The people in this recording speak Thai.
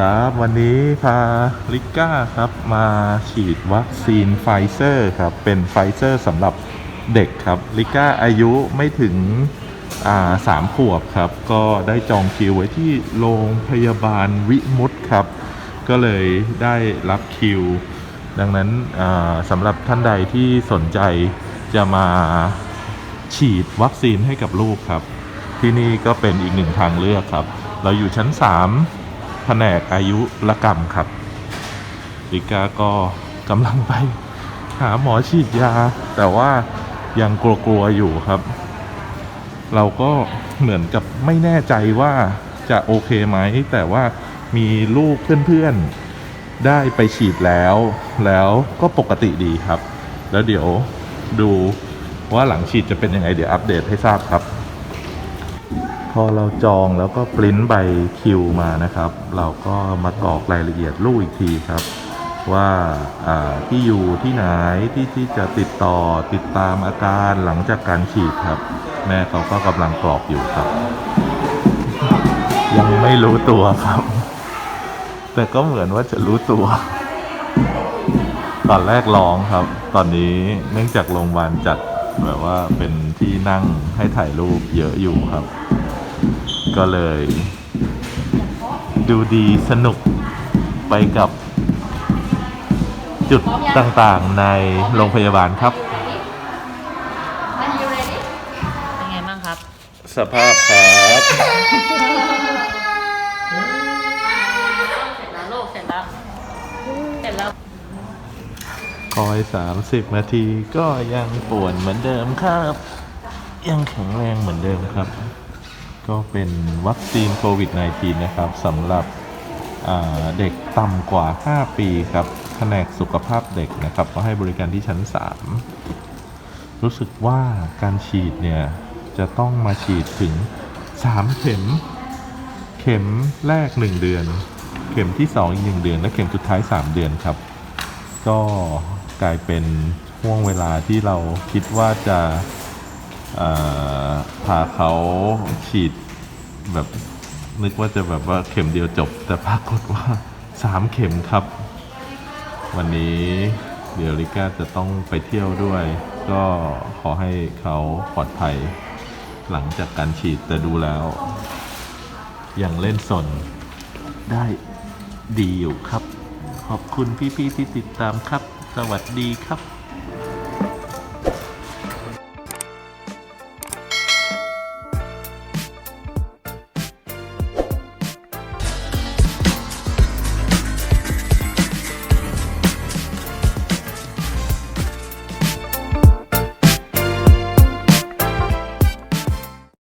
ครับ วันนี้พาลิก้าครับมาฉีดวัคซีนไฟเซอร์ครับ เป็นไฟเซอร์สำหรับเด็กครับ ลิก้าอายุไม่ถึงสามขวบครับ ก็ได้จองคิวไว้ที่โรงพยาบาลวิมุตครับ ก็เลยได้รับคิว ดังนั้นสำหรับท่านใดที่สนใจจะมาฉีดวัคซีนให้กับลูกครับ ที่นี่ก็เป็นอีกหนึ่งทางเลือกครับ เราอยู่ชั้น 3 แผนกอายุรกรรมครับ ลิกาก็กำลังไปหาหมอฉีดยา แต่ว่ายังกลัวๆอยู่ครับ เราก็เหมือนกับไม่แน่ใจว่าจะโอเคไหม แต่ว่ามีลูกเพื่อนๆ ได้ไปฉีดแล้ว แล้วก็ปกติดีครับ แล้วเดี๋ยวดูว่าหลังฉีดจะเป็นยังไง เดี๋ยวอัปเดตให้ทราบครับ พอเราจองแล้วก็ปริ้นใบคิวมานะครับ เราก็มากรอกรายละเอียดลูกอีกทีครับ ว่าาที่อยู่ที่ไหนที่ที่จะติดต่อติดตามอาการหลังจากการฉีดครับ แม่เขาก็กำลังกรอกอยู่ครับ ยังไม่รู้ตัวครับ แต่ก็เหมือนว่าจะรู้ตัว ตอนแรกร้องครับ ตอนนี้เนื่องจากโรงพยาบาลจัดแบบว่าเป็นที่นั่งให้ถ่ายรูปเยอะอยู่ครับ ก็เลย ดูดีสนุกไปกับจุดต่างๆในโรงพยาบาลครับ เป็นไงบ้างครับ สภาพครับเสร็จแล้วลูกเสร็จแล้ว เสร็จแล้ว คอย 30 นาทีก็ยังปวดเหมือนเดิมครับ ยังแข็งแรงเหมือนเดิมครับ ก็เป็นวัคซีนโควิด -19 นะครับสำหรับเด็กต่ำกว่า 5 ปีครับแผนกสุขภาพเด็กนะครับ ก็ให้บริการที่ชั้น 3 รู้สึกว่าการฉีดเนี่ย จะต้องมาฉีดถึง 3 เข็ม เข็มแรก 1 เดือน เข็มที่ 2 อีก 1 เดือน และเข็มสุดท้าย 3 เดือนครับ ก็กลายเป็นห่วงเวลาที่เราคิดว่าจะ พาเขาฉีดแบบนึกว่าจะแบบว่าเข็มเดียวจบ แต่ปรากฏว่าสามเข็มครับ วันนี้เดี๋ยวลิก้าจะต้องไปเที่ยวด้วย ก็ขอให้เขาปลอดภัยหลังจากการฉีดแต่ดูแล้วยังเล่นสนได้ดีอยู่ครับ ขอบคุณพี่ๆที่ติดตามครับ สวัสดีครับ